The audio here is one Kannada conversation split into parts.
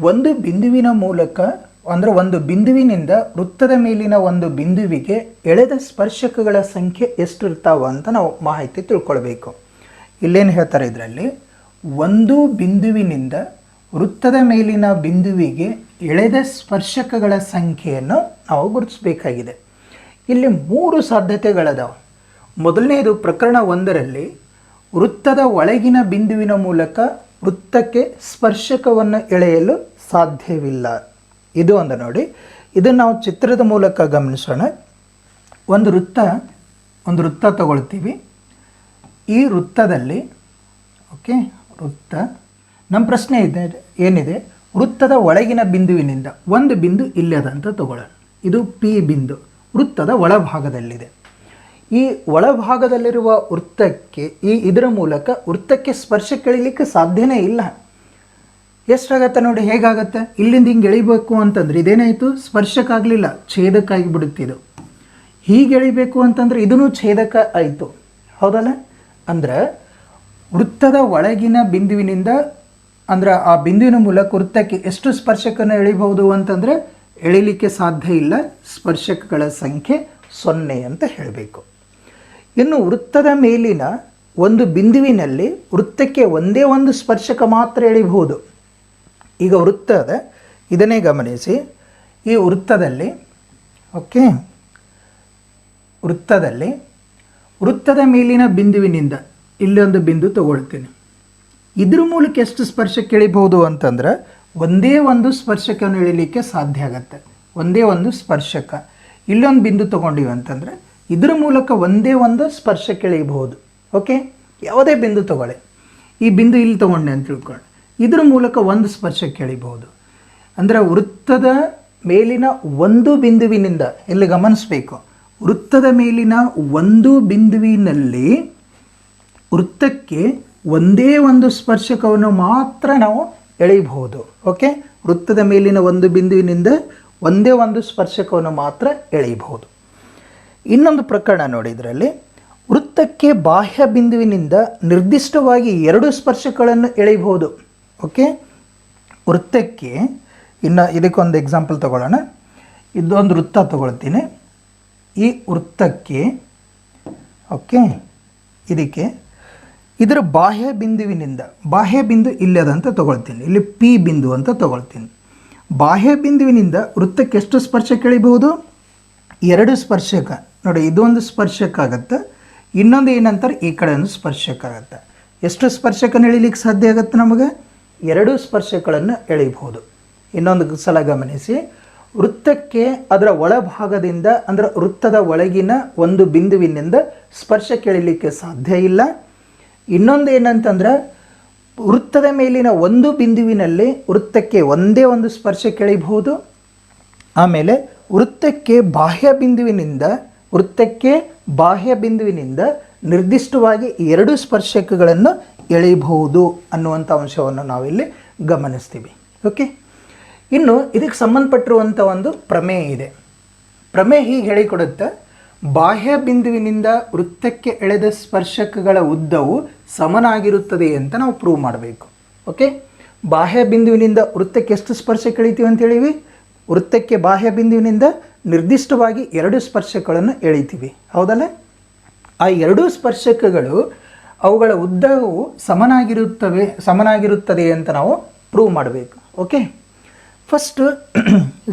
ಒಂದು ಬಿಂದುವಿನ ಮೂಲಕ, ಅಂದರೆ ಒಂದು ಬಿಂದುವಿನಿಂದ ವೃತ್ತದ ಮೇಲಿನ ಒಂದು ಬಿಂದುವಿಗೆ ಎಳೆದ ಸ್ಪರ್ಶಕಗಳ ಸಂಖ್ಯೆ ಎಷ್ಟು ಇರ್ತಾವ ಅಂತ ನಾವು ಮಾಹಿತಿ ತಿಳ್ಕೊಳ್ಬೇಕು. ಇಲ್ಲೇನು ಹೇಳ್ತಾರೆ ಇದರಲ್ಲಿ? ಒಂದು ಬಿಂದುವಿನಿಂದ ವೃತ್ತದ ಮೇಲಿನ ಬಿಂದುವಿಗೆ ಎಳೆದ ಸ್ಪರ್ಶಕಗಳ ಸಂಖ್ಯೆಯನ್ನು ನಾವು ಗುರುತಿಸಬೇಕಾಗಿದೆ. ಇಲ್ಲಿ ಮೂರು ಸಾಧ್ಯತೆಗಳದಾವೆ. ಮೊದಲನೆಯದು ಪ್ರಕರಣ ಒಂದರಲ್ಲಿ ವೃತ್ತದ ಒಳಗಿನ ಬಿಂದುವಿನ ಮೂಲಕ ವೃತ್ತಕ್ಕೆ ಸ್ಪರ್ಶಕವನ್ನು ಎಳೆಯಲು ಸಾಧ್ಯವಿಲ್ಲ. ಇದು ಒಂದು ನೋಡಿ. ಇದನ್ನು ನಾವು ಚಿತ್ರದ ಮೂಲಕ ಗಮನಿಸೋಣ. ಒಂದು ವೃತ್ತ ಒಂದು ವೃತ್ತ ತಗೊಳ್ತೀವಿ. ಈ ವೃತ್ತದಲ್ಲಿ, ಓಕೆ, ವೃತ್ತ. ನಮ್ಮ ಪ್ರಶ್ನೆ ಇದೆ, ಏನಿದೆ? ವೃತ್ತದ ಒಳಗಿನ ಬಿಂದುವಿನಿಂದ ಒಂದು ಬಿಂದು ಇಲ್ಲದಂತ ತಗೊಳ್ಳೋಣ. ಇದು ಪಿ ಬಿಂದು. ವೃತ್ತದ ಒಳಭಾಗದಲ್ಲಿದೆ. ಈ ಒಳಭಾಗದಲ್ಲಿರುವ ವೃತ್ತಕ್ಕೆ, ಈ ಇದರ ಮೂಲಕ ವೃತ್ತಕ್ಕೆ ಸ್ಪರ್ಶ ಕೇಳಲಿಕ್ಕೆ ಸಾಧ್ಯನೇ ಇಲ್ಲ. ಎಷ್ಟಾಗತ್ತೆ ನೋಡಿ ಹೇಗಾಗತ್ತೆ? ಇಲ್ಲಿಂದ ಹಿಂಗೆ ಎಳಿಬೇಕು ಅಂತಂದ್ರೆ ಇದೇನಾಯಿತು? ಸ್ಪರ್ಶಕ್ಕಾಗಲಿಲ್ಲ ಛೇದಕ್ಕಾಗಿ ಬಿಡುತ್ತೆ ಇದು ಹೀಗೆ ಎಳಿಬೇಕು ಅಂತಂದ್ರೆ ಇದೂ ಛೇದಕ ಆಯಿತು. ಹೌದಲ್ಲ? ಅಂದ್ರೆ ವೃತ್ತದ ಒಳಗಿನ ಬಿಂದುವಿನಿಂದ, ಅಂದ್ರೆ ಆ ಬಿಂದುವಿನ ಮೂಲಕ ವೃತ್ತಕ್ಕೆ ಎಷ್ಟು ಸ್ಪರ್ಶಕನ ಎಳಿಬಹುದು ಅಂತಂದರೆ ಎಳಿಲಿಕ್ಕೆ ಸಾಧ್ಯ ಇಲ್ಲ. ಸ್ಪರ್ಶಕಗಳ ಸಂಖ್ಯೆ ಸೊನ್ನೆ ಅಂತ ಹೇಳಬೇಕು. ಇನ್ನು ವೃತ್ತದ ಮೇಲಿನ ಒಂದು ಬಿಂದುವಿನಲ್ಲಿ ವೃತ್ತಕ್ಕೆ ಒಂದೇ ಒಂದು ಸ್ಪರ್ಶಕ ಮಾತ್ರ ಎಳಿಬಹುದು. ಈಗ ವೃತ್ತದ ಇದನ್ನೇ ಗಮನಿಸಿ. ಈ ವೃತ್ತದಲ್ಲಿ, ಓಕೆ? ವೃತ್ತದಲ್ಲಿ ವೃತ್ತದ ಮೇಲಿನ ಬಿಂದುವಿನಿಂದ ಇಲ್ಲೊಂದು ಬಿಂದು ತಗೊಳ್ತೀನಿ. ಇದ್ರ ಮೂಲಕ ಎಷ್ಟು ಸ್ಪರ್ಶಕ್ಕೆ ಎಳಿಬಹುದು ಅಂತಂದ್ರೆ ಒಂದೇ ಒಂದು ಸ್ಪರ್ಶಕವನ್ನು ಇಳಿಲಿಕ್ಕೆ ಸಾಧ್ಯ ಆಗತ್ತೆ. ಒಂದೇ ಒಂದು ಸ್ಪರ್ಶಕ. ಇಲ್ಲೊಂದು ಬಿಂದು ತಗೊಂಡಿವಿ ಅಂತಂದರೆ ಇದ್ರ ಮೂಲಕ ಒಂದೇ ಒಂದು ಸ್ಪರ್ಶಕ್ಕೆ ಎಳಿಬಹುದು ಓಕೆ ಯಾವುದೇ ಬಿಂದು ತಗೊಳ್ಳಿ. ಈ ಬಿಂದು ಇಲ್ಲಿ ತೊಗೊಂಡೆ ಅಂತ ತಿಳ್ಕೊಳ್ಳಿ. ಇದ್ರ ಮೂಲಕ ಒಂದು ಸ್ಪರ್ಶಕ್ಕೆ ಎಳಿಬಹುದು ಅಂದರೆ ವೃತ್ತದ ಮೇಲಿನ ಒಂದು ಬಿಂದುವಿನಿಂದ ಇಲ್ಲಿ ಗಮನಿಸಬೇಕು. ವೃತ್ತದ ಮೇಲಿನ ಒಂದು ಬಿಂದುವಿನಲ್ಲಿ ವೃತ್ತಕ್ಕೆ ಒಂದೇ ಒಂದು ಸ್ಪರ್ಶಕವನ್ನು ಮಾತ್ರ ನಾವು ಎಳೆಯಬಹುದು. ಓಕೆ ವೃತ್ತದ ಮೇಲಿನ ಒಂದು ಬಿಂದುವಿನಿಂದ ಒಂದೇ ಒಂದು ಸ್ಪರ್ಶಕವನ್ನು ಮಾತ್ರ ಎಳೆಯಬಹುದು. ಇನ್ನೊಂದು ಪ್ರಕರಣ ನೋಡಿ ಇದರಲ್ಲಿ. ವೃತ್ತಕ್ಕೆ ಬಾಹ್ಯ ಬಿಂದುವಿನಿಂದ ನಿರ್ದಿಷ್ಟವಾಗಿ ಎರಡು ಸ್ಪರ್ಶಗಳನ್ನು ಎಳೆಯಬಹುದು. ಓಕೆ? ವೃತ್ತಕ್ಕೆ, ಇನ್ನು ಇದಕ್ಕೊಂದು ಎಕ್ಸಾಂಪಲ್ ತಗೊಳ್ಳೋಣ. ಇದೊಂದು ವೃತ್ತ ತಗೊಳ್ತೀನಿ. ಈ ವೃತ್ತಕ್ಕೆ, ಓಕೆ? ಇದಕ್ಕೆ ಇದರ ಬಾಹ್ಯ ಬಿಂದುವಿನಿಂದ, ಬಾಹ್ಯ ಬಿಂದು ಇಲ್ಲದಂತ ತಗೊಳ್ತೀನಿ. ಇಲ್ಲಿ ಪಿ ಬಿಂದು ಅಂತ ತಗೊಳ್ತೀನಿ. ಬಾಹ್ಯ ಬಿಂದುವಿನಿಂದ ವೃತ್ತಕ್ಕೆ ಎಷ್ಟು ಸ್ಪರ್ಶ ಕೇಳಿಬಹುದು ಎರಡು ಸ್ಪರ್ಶಕ. ನೋಡಿ, ಇದೊಂದು ಸ್ಪರ್ಶಕ್ಕಾಗತ್ತೆ? ಇನ್ನೊಂದು ಏನಂತಾರೆ, ಈ ಕಡೆ ಒಂದು ಸ್ಪರ್ಶಕ ಆಗುತ್ತೆ ಎಷ್ಟು ಸ್ಪರ್ಶಕನ ಎಳಿಲಿಕ್ಕೆ ಸಾಧ್ಯ ಆಗುತ್ತೆ ನಮಗೆ? ಎರಡು ಸ್ಪರ್ಶಗಳನ್ನು ಎಳಿಬಹುದು. ಇನ್ನೊಂದು ಸಲ ಗಮನಿಸಿ. ವೃತ್ತಕ್ಕೆ ಅದರ ಒಳಭಾಗದಿಂದ, ಅಂದರೆ ವೃತ್ತದ ಒಳಗಿನ ಒಂದು ಬಿಂದುವಿನಿಂದ ಸ್ಪರ್ಶ ಕೇಳಲಿಕ್ಕೆ ಸಾಧ್ಯ ಇಲ್ಲ. ಇನ್ನೊಂದು ಏನಂತಂದ್ರೆ, ವೃತ್ತದ ಮೇಲಿನ ಒಂದು ಬಿಂದುವಿನಲ್ಲಿ ವೃತ್ತಕ್ಕೆ ಒಂದೇ ಒಂದು ಸ್ಪರ್ಶ ಕೇಳಿಬಹುದು ಆಮೇಲೆ ವೃತ್ತಕ್ಕೆ ಬಾಹ್ಯ ಬಿಂದುವಿನಿಂದ ವೃತ್ತಕ್ಕೆ ಬಾಹ್ಯ ಬಿಂದುವಿನಿಂದ ನಿರ್ದಿಷ್ಟವಾಗಿ ಎರಡು ಸ್ಪರ್ಶಕಗಳನ್ನು ಎಳೆಯಬಹುದು ಅನ್ನುವಂಥ ಅಂಶವನ್ನು ನಾವಿಲ್ಲಿ ಗಮನಿಸ್ತೀವಿ. ಓಕೆ ಇನ್ನು ಇದಕ್ಕೆ ಸಂಬಂಧಪಟ್ಟಿರುವಂಥ ಒಂದು ಪ್ರಮೇಯ ಇದೆ. ಪ್ರಮೇಯ ಹೀಗೆ ಹೇಳಿಕೊಡುತ್ತೆ, ಬಾಹ್ಯ ಬಿಂದುವಿನಿಂದ ವೃತ್ತಕ್ಕೆ ಎಳೆದ ಸ್ಪರ್ಶಕಗಳ ಉದ್ದವು ಸಮನಾಗಿರುತ್ತದೆ ಅಂತ ನಾವು ಪ್ರೂವ್ ಮಾಡಬೇಕು. ಓಕೆ ಬಾಹ್ಯ ಬಿಂದುವಿನಿಂದ ವೃತ್ತಕ್ಕೆ ಎಷ್ಟು ಸ್ಪರ್ಶಕ ಎಳಿತೀವಿ ಅಂತ ಹೇಳಿವಿ? ವೃತ್ತಕ್ಕೆ ಬಾಹ್ಯ ಬಿಂದುವಿನಿಂದ ನಿರ್ದಿಷ್ಟವಾಗಿ ಎರಡು ಸ್ಪರ್ಶಕಗಳನ್ನು ಎಳಿತೀವಿ. ಹೌದಲ್ಲ? ಆ ಎರಡೂ ಸ್ಪರ್ಶಕಗಳು ಅವುಗಳ ಉದ್ದವು ಸಮನಾಗಿರುತ್ತವೆ, ಸಮನಾಗಿರುತ್ತದೆ ಅಂತ ನಾವು ಪ್ರೂವ್ ಮಾಡಬೇಕು. ಓಕೆ ಫಸ್ಟು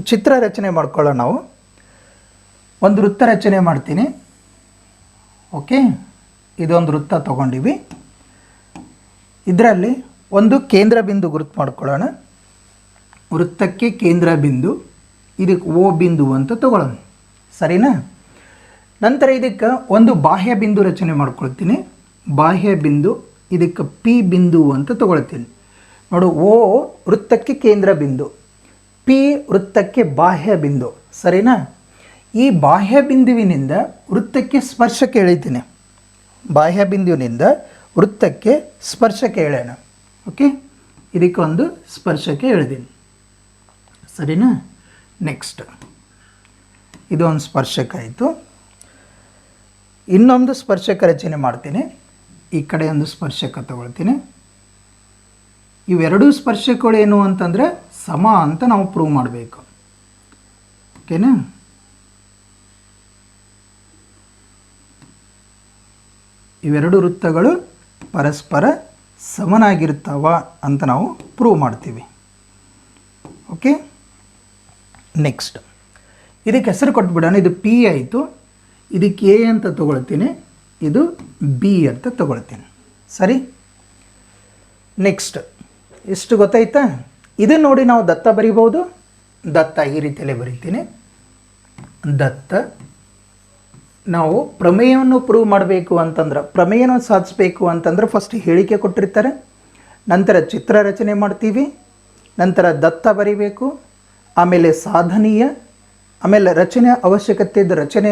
ಚಿತ್ರ ರಚನೆ ಮಾಡ್ಕೊಳ್ಳೋಣ ನಾವು. ಒಂದು ವೃತ್ತ ರಚನೆ ಮಾಡ್ತೀನಿ. ಓಕೆ ಇದೊಂದು ವೃತ್ತ ತಗೊಂಡಿವಿ. ಇದರಲ್ಲಿ ಒಂದು ಕೇಂದ್ರ ಬಿಂದು ಗುರುತು ಮಾಡ್ಕೊಳ್ಳೋಣ. ವೃತ್ತಕ್ಕೆ ಕೇಂದ್ರ ಬಿಂದು. ಇದಕ್ಕೆ ಓ ಬಿಂದು ಅಂತ ತಗೊಳ್ಳೋಣ. ಸರಿನಾ? ನಂತರ ಇದಕ್ಕೆ ಒಂದು ಬಾಹ್ಯ ಬಿಂದು ರಚನೆ ಮಾಡ್ಕೊಳ್ತೀನಿ. ಬಾಹ್ಯ ಬಿಂದು, ಇದಕ್ಕೆ ಪಿ ಬಿಂದು ಅಂತ ತಗೊಳ್ತೀನಿ. ನೋಡು, ಓ ವೃತ್ತಕ್ಕೆ ಕೇಂದ್ರ ಬಿಂದು, ಪಿ ವೃತ್ತಕ್ಕೆ ಬಾಹ್ಯ ಬಿಂದು. ಸರಿನಾ? ಈ ಬಾಹ್ಯ ಬಿಂದುವಿನಿಂದ ವೃತ್ತಕ್ಕೆ ಸ್ಪರ್ಶಕ್ಕೆ ಎಳಿತೀನಿ. ಬಾಹ್ಯ ಬಿಂದುವಿನಿಂದ ವೃತ್ತಕ್ಕೆ ಸ್ಪರ್ಶಕ್ಕೆ ಎಳೆಯೋಣ. ಓಕೆ? ಇದಕ್ಕೊಂದು ಸ್ಪರ್ಶಕ್ಕೆ ಎಳೆದೀನಿ. ಸರಿನಾ? ನೆಕ್ಸ್ಟ್ ಇದು ಒಂದು ಸ್ಪರ್ಶಕ ಆಯಿತು ಇನ್ನೊಂದು ಸ್ಪರ್ಶಕ ರಚನೆ ಮಾಡ್ತೀನಿ. ಈ ಕಡೆ ಒಂದು ಸ್ಪರ್ಶಕ ತಗೊಳ್ತೀನಿ. ಇವೆರಡೂ ಸ್ಪರ್ಶಕಗಳು ಏನು ಅಂತಂದರೆ ಸಮ ಅಂತ ನಾವು ಪ್ರೂವ್ ಮಾಡಬೇಕು. ಓಕೆನಾ ಇವೆರಡು ವೃತ್ತಗಳು ಪರಸ್ಪರ ಸಮನಾಗಿರ್ತಾವ ಅಂತ ನಾವು ಪ್ರೂವ್ ಮಾಡ್ತೀವಿ. ಓಕೆ ನೆಕ್ಸ್ಟ್ ಇದಕ್ಕೆ ಹೆಸರು ಕೊಟ್ಬಿಡೋಣ. ಇದು ಪಿ ಆಯಿತು. ಇದಕ್ಕೆ ಎ ಅಂತ ತೊಗೊಳ್ತೀನಿ. ಇದು ಬಿ ಅಂತ ತೊಗೊಳ್ತೀನಿ. ಸರಿ? ನೆಕ್ಸ್ಟ್ ಇಷ್ಟು ಗೊತ್ತಾಯ್ತಾ? ಇದು ನೋಡಿ ನಾವು ದತ್ತ ಬರಿಬೋದು ದತ್ತ ಈ ರೀತಿಯಲ್ಲಿ ಬರಿತೀನಿ. ದತ್ತ ನಾವು ಪ್ರಮೇಯವನ್ನು ಪ್ರೂವ್ ಮಾಡಬೇಕು ಅಂತಂದ್ರೆ ಪ್ರಮೇಯನ ಸಾಧಿಸಬೇಕು ಅಂತಂದ್ರೆ ಫಸ್ಟ್ ಹೇಳಿಕೆ ಕೊಟ್ಟಿರ್ತಾರೆ. ನಂತರ ಚಿತ್ರ ರಚನೆ ಮಾಡ್ತೀವಿ. ನಂತರ ದತ್ತ ಬರಿಬೇಕು. ಆಮೇಲೆ ಸಾಧನೀಯ, ಆಮೇಲೆ ರಚನೆ ಅವಶ್ಯಕತೆ ಇದ್ದ ರಚನೆ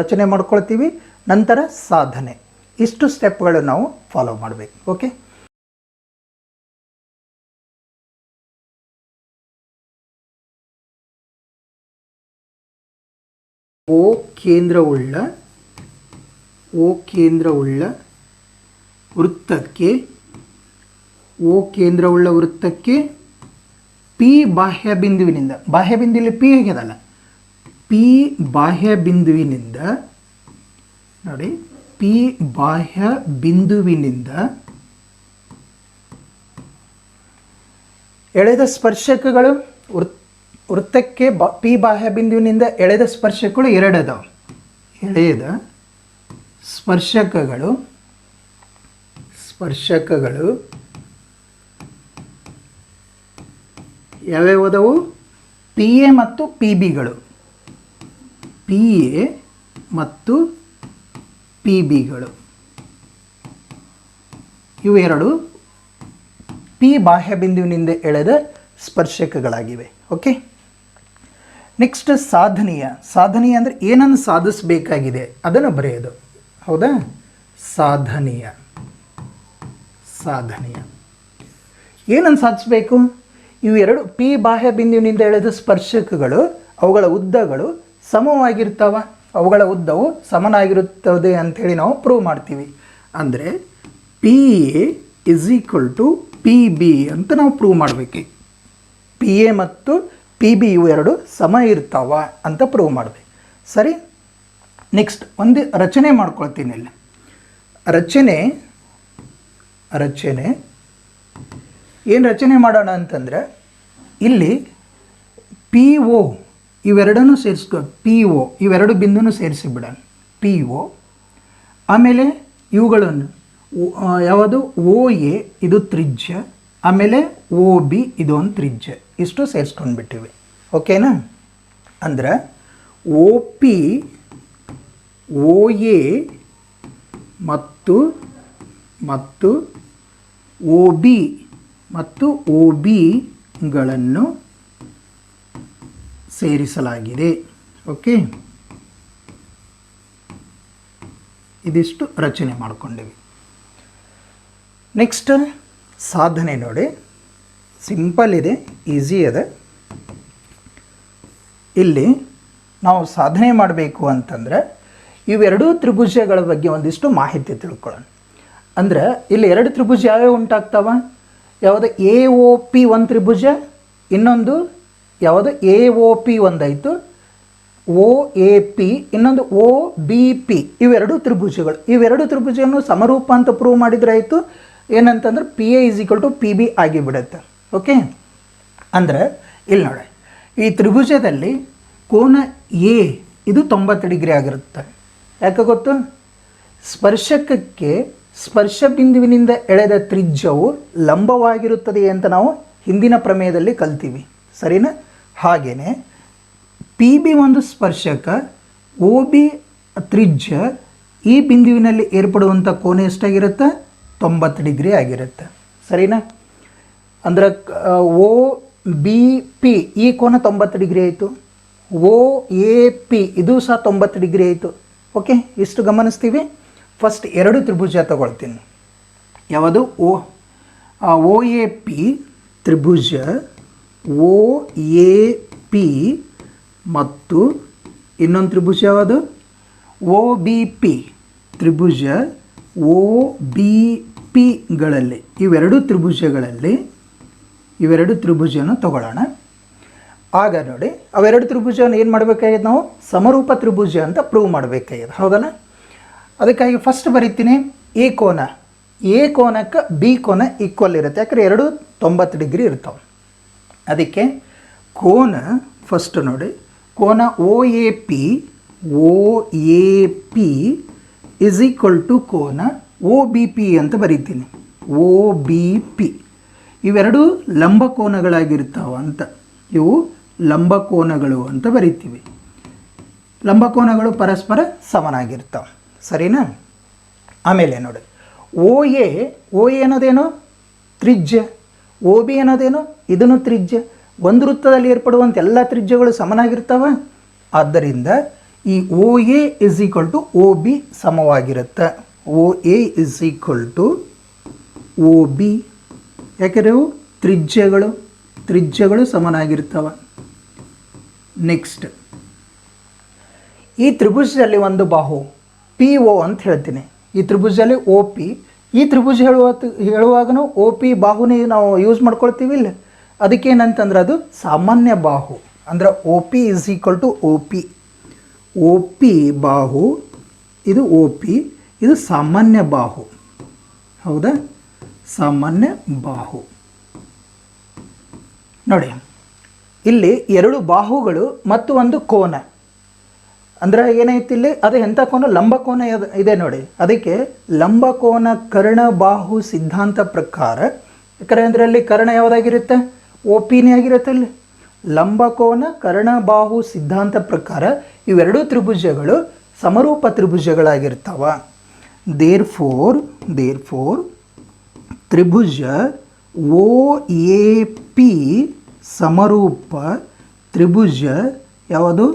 ರಚನೆ ಮಾಡ್ಕೊಳ್ತೀವಿ. ನಂತರ ಸಾಧನೆ. ಇಷ್ಟು ಸ್ಟೆಪ್ಗಳು ನಾವು ಫಾಲೋ ಮಾಡಬೇಕು. ಓಕೆ ಓ ಕೇಂದ್ರವುಳ್ಳ ಓ ಕೇಂದ್ರವುಳ್ಳ ವೃತ್ತಕ್ಕೆ, ಓ ಕೇಂದ್ರವುಳ್ಳ ವೃತ್ತಕ್ಕೆ ಪಿ ಬಾಹ್ಯ ಬಿಂದುವಿನಿಂದ, ಬಾಹ್ಯ ಬಿಂದುವಿನಲ್ಲಿ ಪಿ ಹೇಗಿದಲ್ಲ ಪಿ ಬಾಹ್ಯ ಬಿಂದುವಿನಿಂದ, ನೋಡಿ, ಪಿ ಬಾಹ್ಯ ಬಿಂದುವಿನಿಂದ ಎಳೆದ ಸ್ಪರ್ಶಕಗಳು ವೃತ್, ವೃತ್ತಕ್ಕೆ ಪಿ ಬಾಹ್ಯ ಬಿಂದುವಿನಿಂದ ಎಳೆದ ಸ್ಪರ್ಶಕಗಳು ಎರಡು ಎಳೆದ ಸ್ಪರ್ಶಕಗಳು ಸ್ಪರ್ಶಕಗಳು ಯಾವ್ಯಾವ ಅದಾವು ಪಿ ಎ ಮತ್ತು ಪಿ ಬಿಗಳು ಪಿ ಎ ಮತ್ತು ಪಿ ಬಿಗಳು ಇವು ಎರಡು ಪಿ ಬಾಹ್ಯ ಬಿಂದುವಿನಿಂದ ಎಳೆದ ಸ್ಪರ್ಶಕಗಳಾಗಿವೆ. Okay next ಸಾಧನೀಯ. ಸಾಧನೀಯ ಅಂದರೆ ಏನನ್ನು ಸಾಧಿಸಬೇಕಾಗಿದೆ? ಅದನ್ನು ಬರೆಯೋದು. ಹೌದಾ? ಸಾಧನೀಯ. ಸಾಧನೀಯ. ಏನನ್ನು ಸಾಧಿಸಬೇಕು? ಇವು ಎರಡು ಪಿ ಬಾಹ್ಯ ಬಿಂದುವಿನಿಂದ ಎಳೆದ ಸ್ಪರ್ಶಕಗಳು, ಅವುಗಳ ಉದ್ದಗಳು ಸಮವಾಗಿರ್ತಾವ. ಅವುಗಳ ಉದ್ದವು ಸಮನಾಗಿರುತ್ತದೆ ಅಂಥೇಳಿ ನಾವು ಪ್ರೂವ್ ಮಾಡ್ತೀವಿ. ಅಂದರೆ P A is equal to P B ಅಂತ ನಾವು ಪ್ರೂವ್ ಮಾಡಬೇಕು. ಪಿ ಎ ಮತ್ತು ಪಿ ಬಿ ಇವು ಎರಡು ಸಮ ಇರ್ತಾವ ಅಂತ ಪ್ರೂವ್ ಮಾಡಬೇಕು. ಸರಿ? ನೆಕ್ಸ್ಟ್ ಒಂದು ರಚನೆ ಮಾಡ್ಕೊಳ್ತೀನಿ ಇಲ್ಲಿ. ರಚನೆ ರಚನೆ ಏನು ರಚನೆ ಮಾಡೋಣ ಅಂತಂದರೆ, ಇಲ್ಲಿ ಪಿ ಒ ಇವೆರಡನ್ನೂ ಸೇರಿಸ್ಕೊ ಪಿ ಒ ಇವೆರಡು ಬಿಂದುನು ಸೇರಿಸಿ ಬಿಡೋಣ. ಪಿ ಒ ಆಮೇಲೆ ಇವುಗಳನ್ನು ಯಾವುದು? ಓ ಎ ಇದು ತ್ರಿಜ್ಯ, ಆಮೇಲೆ ಓ ಬಿ ಇದು ಒಂದು ತ್ರಿಜ್ಯ. ಇಷ್ಟು ಸೇರಿಸ್ಕೊಂಡು ಬಿಟ್ಟಿವಿ ಓಕೆನಾ? ಅಂದ್ರೆ ಓ ಪಿ ಓ ಎ ಮತ್ತು ಮತ್ತು ಓ ಬಿ ಮತ್ತು ಒ ಬಿಗಳನ್ನು ಸೇರಿಸಲಾಗಿದೆ. ಓಕೆ? ಇದಿಷ್ಟು ರಚನೆ ಮಾಡಿಕೊಂಡಿವಿ. ನೆಕ್ಸ್ಟ್ ಸಾಧನೆ ನೋಡಿ. ಸಿಂಪಲ್ ಇದೆ, ಈಸಿ ಇದೆ. ಇಲ್ಲಿ ನಾವು ಸಾಧನೆ ಮಾಡಬೇಕು ಅಂತಂದರೆ ಇವೆರಡೂ ತ್ರಿಭುಜಗಳ ಬಗ್ಗೆ ಒಂದಿಷ್ಟು ಮಾಹಿತಿ ತಿಳ್ಕೊಳ್ಳೋಣ. ಅಂದ್ರೆ ಇಲ್ಲಿ ಎರಡು ತ್ರಿಭುಜ ಯಾವ್ಯಾವ ಉಂಟಾಗ್ತಾವ? ಯಾವುದು ಎ ಒ ಪಿ ಒಂದು ತ್ರಿಭುಜ, ಇನ್ನೊಂದು ಯಾವುದು ಎ ಒ ಪಿ ಒಂದಾಯಿತು. ಓ ಎ ಪಿ ಇನ್ನೊಂದು ಓ ಬಿ ಪಿ ಇವೆರಡು ತ್ರಿಭುಜಗಳು. ಇವೆರಡು ತ್ರಿಭುಜವನ್ನು ಸಮರೂಪ ಅಂತ ಪ್ರೂವ್ ಮಾಡಿದ್ರಾಯಿತು ಏನಂತಂದ್ರೆ P A is equal to P B ಆಗಿಬಿಡುತ್ತೆ. ಓಕೆ ಅಂದರೆ, ಇಲ್ಲಿ ನೋಡಿ. ಈ ತ್ರಿಭುಜದಲ್ಲಿ ಕೋನ ಎ ಇದು ತೊಂಬತ್ತು ಡಿಗ್ರಿ ಆಗಿರುತ್ತೆ. ಯಾಕೆ ಗೊತ್ತು? ಸ್ಪರ್ಶಕಕ್ಕೆ ಸ್ಪರ್ಶ ಬಿಂದುವಿನಿಂದ ಎಳೆದ ತ್ರಿಜ್ಯವು ಲಂಬವಾಗಿರುತ್ತದೆ ಅಂತ ನಾವು ಹಿಂದಿನ ಪ್ರಮೇಯದಲ್ಲಿ ಕಲ್ತೀವಿ. ಸರಿನಾ? ಹಾಗೆಯೇ ಪಿ ಬಿ ಒಂದು ಸ್ಪರ್ಶಕ ಒ ಬಿ ತ್ರಿಜ್ಯ ಈ ಬಿಂದುವಿನಲ್ಲಿ ಏರ್ಪಡುವಂಥ ಕೋನ ಎಷ್ಟಾಗಿರುತ್ತೆ? ತೊಂಬತ್ತು ಡಿಗ್ರಿ ಆಗಿರುತ್ತೆ. ಸರಿನಾ? ಅಂದ್ರೆ ಓ ಬಿ ಪಿ ಈ ಕೋನ ತೊಂಬತ್ತು ಡಿಗ್ರಿ ಆಯಿತು. ಓ ಎ ಪಿ ಇದು ಸಹ ತೊಂಬತ್ತು ಡಿಗ್ರಿ ಆಯಿತು. ಓಕೆ ಇಷ್ಟು ಗಮನಿಸ್ತೀವಿ. ಫಸ್ಟ್ ಎರಡು ತ್ರಿಭುಜ ತಗೊಳ್ತೀನಿ. ಯಾವುದು? ಓ ಓ ಎ ಪಿ ತ್ರಿಭುಜ, ಓ ಎ ಪಿ ಮತ್ತು ಇನ್ನೊಂದು ತ್ರಿಭುಜ ಯಾವುದು? ಓ ಬಿ ಪಿ ತ್ರಿಭುಜ, ಓ ಬಿ ಪಿಗಳಲ್ಲಿ ಇವೆರಡು ತ್ರಿಭುಜಗಳಲ್ಲಿ ಇವೆರಡು ತ್ರಿಭುಜನ ತಗೊಳ್ಳೋಣ. ಆಗ ನೋಡಿ, ಅವೆರಡು ತ್ರಿಭುಜವನ್ನು ಏನು ಮಾಡಬೇಕಾಗಿದೆ ನಾವು? ಸಮರೂಪ ತ್ರಿಭುಜ ಅಂತ ಪ್ರೂವ್ ಮಾಡಬೇಕಾಗಿದೆ ಹೌದಲ್ಲ? ಅದಕ್ಕಾಗಿ ಫಸ್ಟ್ ಬರೀತೀನಿ ಎ ಕೋನ. ಎ ಕೋನಕ್ಕೆ ಬಿ ಕೋನ ಈಕ್ವಲ್ ಇರುತ್ತೆ. ಯಾಕಂದರೆ ಎರಡು ತೊಂಬತ್ತು ಡಿಗ್ರಿ ಇರ್ತಾವೆ. ಅದಕ್ಕೆ ಕೋನ ಫಸ್ಟ್ ನೋಡಿ. ಕೋನ O A P O A P is equal to ಕೋನ ಓ ಬಿ ಪಿ ಅಂತ ಬರೀತೀನಿ. ಓ ಬಿ ಪಿ ಇವೆರಡೂ ಲಂಬಕೋನಗಳಾಗಿರ್ತಾವ ಅಂತ. ಇವು ಲಂಬಕೋನಗಳು ಅಂತ ಬರಿತೀವಿ. ಲಂಬಕೋನಗಳು ಪರಸ್ಪರ ಸಮನಾಗಿರ್ತಾವೆ. ಸರಿನಾ? ಆಮೇಲೆ ನೋಡಿ. ಓ ಎ ಓ ಎ ಅನ್ನೋದೇನು? ತ್ರಿಜ್ಯ. ಓ ಬಿ ಅನ್ನೋದೇನು? ಇದನ್ನು ತ್ರಿಜ್ಯ. ಒಂದು ವೃತ್ತದಲ್ಲಿ ಏರ್ಪಡುವಂಥ ಎಲ್ಲ ತ್ರಿಜ್ಯಗಳು ಸಮನಾಗಿರ್ತಾವ? ಆದ್ದರಿಂದ ಈ O A is equal to O B ಸಮವಾಗಿರುತ್ತೆ. O A is equal to O B ಯಾಕೆಂದರೆ ತ್ರಿಜ್ಯಗಳು. ತ್ರಿಜ್ಯಗಳು ಸಮನಾಗಿರ್ತವೆ. ನೆಕ್ಸ್ಟ್ ಈ ತ್ರಿಭುಜದಲ್ಲಿ ಒಂದು ಬಾಹು. ಪಿ ಒ ಅಂತ ಹೇಳ್ತೀನಿ. ಈ ತ್ರಿಭುಜದಲ್ಲಿ ಒ ಪಿ ಈ ತ್ರಿಭುಜ ಹೇಳುವ ಹೇಳುವಾಗನೂ ಒ ಪಿ ಬಾಹುನೇ ನಾವು ಯೂಸ್ ಮಾಡ್ಕೊಳ್ತೀವಿ ಇಲ್ಲ. ಅದಕ್ಕೇನಂತಂದ್ರೆ ಅದು ಸಾಮಾನ್ಯ ಬಾಹು. ಅಂದ್ರೆ O P is equal to O P O P ಬಾಹು, ಇದು ಒ ಪಿ ಇದು ಸಾಮಾನ್ಯ ಬಾಹು. ಹೌದಾ? ಸಾಮಾನ್ಯ ಬಾಹು. ನೋಡಿ, ಇಲ್ಲಿ ಎರಡು ಬಾಹುಗಳು ಮತ್ತು ಒಂದು ಕೋನ. ಅಂದ್ರೆ ಏನೈತಿ ಇಲ್ಲಿ? ಅದು ಎಂಥ ಕೋನ? ಲಂಬಕೋನ ಇದೆ ನೋಡಿ. ಅದಕ್ಕೆ ಲಂಬಕೋನ ಕರ್ಣಬಾಹು ಸಿದ್ಧಾಂತ ಪ್ರಕಾರ, ಯಾಕಂದ್ರೆ ಅಂದ್ರೆ ಅಲ್ಲಿ ಕರ್ಣ ಯಾವುದಾಗಿರುತ್ತೆ? ಓ ಪಿನೇ ಆಗಿರುತ್ತೆ ಅಲ್ಲಿ. ಲಂಬಕೋನ ಕರ್ಣಬಾಹು ಸಿದ್ಧಾಂತ ಪ್ರಕಾರ ಇವೆರಡೂ ತ್ರಿಭುಜಗಳು ಸಮರೂಪ ತ್ರಿಭುಜಗಳಾಗಿರ್ತಾವ. ದೇರ್ ಫೋರ್ ದೇರ್ ಫೋರ್ ತ್ರಿಭುಜ ಓ ಎ ಪಿ ಸಮರೂಪ ತ್ರಿಭುಜ ಯಾವುದು?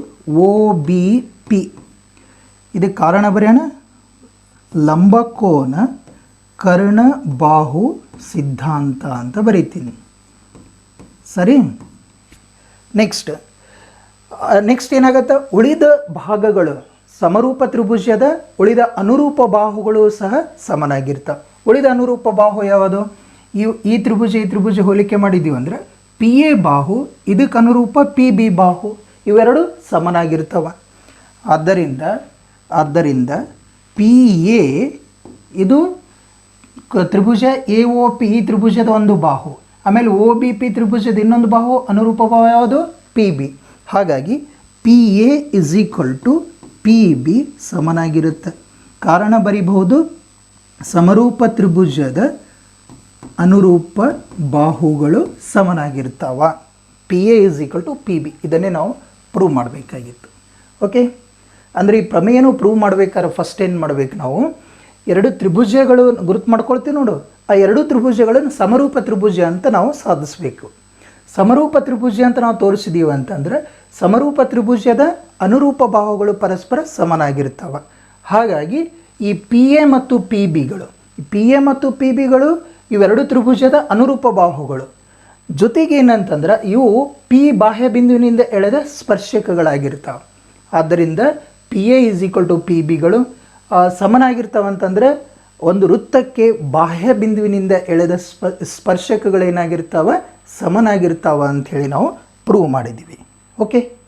ಬಿ ಪಿ ಇದಕ್ಕೆ ಕಾರಣ ಬರೆಯೋಣ. ಲಂಬಕೋನ ಕರ್ಣ ಬಾಹು ಸಿದ್ಧಾಂತ ಅಂತ ಬರೀತೀನಿ. ಸರಿ? ನೆಕ್ಸ್ಟ್ ನೆಕ್ಸ್ಟ್ ಏನಾಗುತ್ತೆ? ಉಳಿದ ಭಾಗಗಳು ಸಮರೂಪ ತ್ರಿಭುಜದ, ಉಳಿದ ಅನುರೂಪ ಬಾಹುಗಳು ಸಹ ಸಮನಾಗಿರ್ತವೆ. ಉಳಿದ ಅನುರೂಪ ಬಾಹು ಯಾವುದು? ಈ ಈ ತ್ರಿಭುಜ ಈ ತ್ರಿಭುಜ ಹೋಲಿಕೆ ಮಾಡಿದ್ದೀವಿ ಅಂದರೆ ಪಿ ಎ ಬಾಹು, ಇದಕ್ಕೆ ಅನುರೂಪ ಪಿ ಬಿ ಬಾಹು. ಇವೆರಡು ಸಮನಾಗಿರ್ತವ ಆದ್ದರಿಂದ ಆದ್ದರಿಂದ ಪಿ ಎ ಇದು ತ್ರಿಭುಜ ಎ ಒ ಪಿ ಈ ತ್ರಿಭುಜದ ಒಂದು ಬಾಹು. ಆಮೇಲೆ ಒ ಬಿ ಪಿ ತ್ರಿಭುಜದ ಇನ್ನೊಂದು ಬಾಹು ಅನುರೂಪ ಬಾಹು ಯಾವುದು ಪಿ ಬಿ ಹಾಗಾಗಿ P A is equal to P B ಸಮನಾಗಿರುತ್ತೆ. ಕಾರಣ ಬರಿಬಹುದು, ಸಮರೂಪ ತ್ರಿಭುಜದ ಅನುರೂಪ ಬಾಹುಗಳು ಸಮನಾಗಿರ್ತಾವ P A is equal to P B ಇದನ್ನೇ ನಾವು ಪ್ರೂವ್ ಮಾಡಬೇಕಾಗಿತ್ತು. ಓಕೆ ಅಂದರೆ ಈ ಪ್ರಮೇಯನೂ ಪ್ರೂವ್ ಮಾಡ್ಬೇಕಾದ್ರೆ ಫಸ್ಟ್ ಏನು ಮಾಡಬೇಕು ನಾವು? ಎರಡು ತ್ರಿಭುಜಗಳು ಗುರುತು ಮಾಡ್ಕೊಳ್ತೀವಿ ನೋಡು. ಆ ಎರಡು ತ್ರಿಭುಜಗಳನ್ನು ಸಮರೂಪ ತ್ರಿಭುಜ ಅಂತ ನಾವು ಸಾಧಿಸಬೇಕು. ಸಮರೂಪ ತ್ರಿಭುಜ ಅಂತ ನಾವು ತೋರಿಸಿದೀವಿ ಅಂತಂದ್ರೆ ಸಮರೂಪ ತ್ರಿಭುಜದ ಅನುರೂಪ ಭಾವಗಳು ಪರಸ್ಪರ ಸಮನಾಗಿರ್ತವೆ. ಹಾಗಾಗಿ ಈ ಪಿ ಎ ಮತ್ತು ಪಿ ಬಿಗಳು ಪಿ ಎ ಮತ್ತು ಪಿ ಬಿಗಳು ಇವೆರಡು ತ್ರಿಭುಜದ ಅನುರೂಪ ಬಾಹುಗಳು ಜೊತೆಗೆ ಏನಂತಂದ್ರೆ ಇವು ಪಿ ಬಾಹ್ಯ ಬಿಂದುವಿನಿಂದ ಎಳೆದ ಸ್ಪರ್ಶಕಗಳಾಗಿರ್ತಾವೆ. ಆದ್ದರಿಂದ P A is equal to P ಬಿಗಳು ಸಮನಾಗಿರ್ತಾವಂತಂದ್ರೆ ಒಂದು ವೃತ್ತಕ್ಕೆ ಬಾಹ್ಯ ಬಿಂದುವಿನಿಂದ ಎಳೆದ ಸ್ಪ, ಸ್ಪರ್ಶಕಗಳೇನಾಗಿರ್ತಾವ? ಸಮನಾಗಿರ್ತಾವ ಅಂಥೇಳಿ ನಾವು ಪ್ರೂವ್ ಮಾಡಿದ್ದೀವಿ. ಓಕೆ